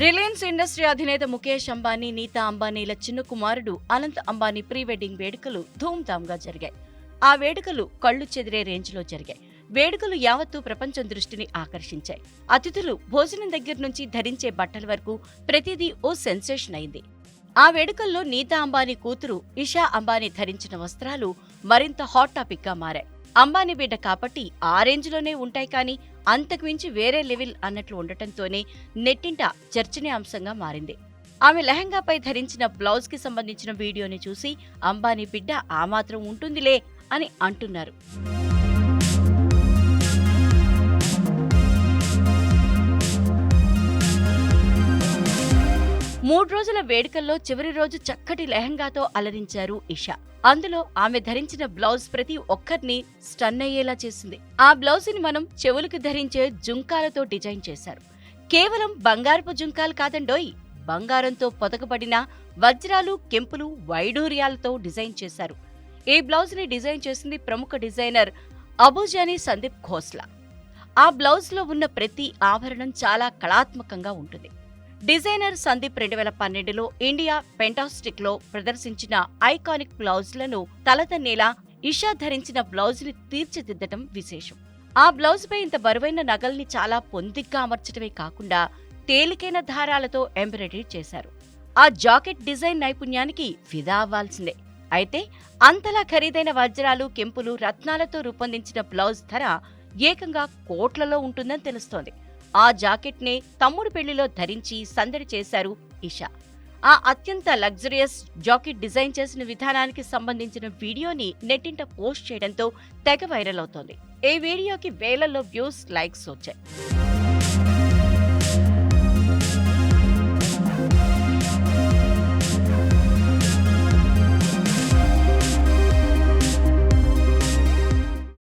Reliance industry అధినేత ముఖేష్ అంబానీ నీతా అంబానీల చిన్న కుమారుడు అనంత్ అంబానీ ప్రీ వెడ్డింగ్ వేడుకలు ధూమ్ధామ్గా జరిగాయి. ఆ వేడుకలు కళ్ళు చెదిరే రేంజ్లో జరిగాయి. వేడుకలు యావత్తు ప్రపంచం దృష్టిని ఆకర్షించాయి. అతిథులు భోజనం దగ్గర నుంచి ధరించే బట్టల వరకు ప్రతిదీ ఓ సెన్సేషన్ అయింది. ఆ వేడుకల్లో నీతా అంబానీ కూతురు ఇషా అంబానీ ధరించిన వస్త్రాలు మరింత హాట్ టాపిక్గా మారాయి. అంబానీ బిడ్డ కాబట్టి ఆ రేంజ్లోనే ఉంటాయి కానీ అంతకుమించి వేరే లెవెల్ అన్నట్లు ఉండటంతోనే నెట్టింట చర్చనీయాంశంగా మారింది. ఆమె లెహంగాపై ధరించిన బ్లౌజ్కి సంబంధించిన వీడియోని చూసి అంబానీ బిడ్డ ఆ మాత్రం ఉంటుందిలే అని అంటున్నారు. మూడు రోజుల వేడుకల్లో చివరి రోజు చక్కటి లెహంగాతో అలరించారు ఇషా. అందులో ఆమె ధరించిన బ్లౌజ్ ప్రతి ఒక్కరిని స్టన్ అయ్యేలా చేసింది. ఆ బ్లౌజ్ని మనం చెవులకు ధరించే జుంకాలతో డిజైన్ చేశారు. కేవలం బంగారపు జుంకాలు కాదండోయ్ బంగారంతో పొదకబడిన వజ్రాలు కెంపులు వైడూర్యాలతో డిజైన్ చేశారు. ఈ బ్లౌజ్ని డిజైన్ చేసింది ప్రముఖ డిజైనర్ అబుజానీ సందీప్ ఖోస్లా. ఆ బ్లౌజ్లో ఉన్న ప్రతి ఆభరణం చాలా కళాత్మకంగా ఉంటుంది. డిజైనర్ సందీప్ రెండు వేల పన్నెండులో ఇండియా పెంటాస్టిక్లో ప్రదర్శించిన ఐకానిక్ బ్లౌజ్లను తలదన్నేలా ఇషా ధరించిన బ్లౌజ్ని తీర్చిదిద్దటం విశేషం. ఆ బ్లౌజ్పై ఇంత బరువైన నగల్ని చాలా పొందిగ్గా అమర్చడమే కాకుండా తేలికైన దారాలతో ఎంబ్రాయిడరీ చేశారు. ఆ జాకెట్ డిజైన్ నైపుణ్యానికి ఫిదా అవ్వాల్సిందే. అయితే అంతలా ఖరీదైన వజ్రాలు కెంపులు రత్నాలతో రూపొందించిన బ్లౌజ్ ధర ఏకంగా కోట్లలో ఉంటుందని తెలుస్తోంది. ఆ జాకెట్నే తమ్ముడు పెళ్ళిలో ధరించి సందడి చేశారు ఇషా. ఆ అత్యంత లగ్జరియస్ జాకెట్ డిజైన్ చేసిన విధానానికి సంబంధించిన వీడియోని నెట్టింట పోస్ట్ చేయడంతో తెగ వైరల్ అవుతోంది. ఈ వీడియోకి వేలల్లో వ్యూస్ లైక్స్ వచ్చాయి.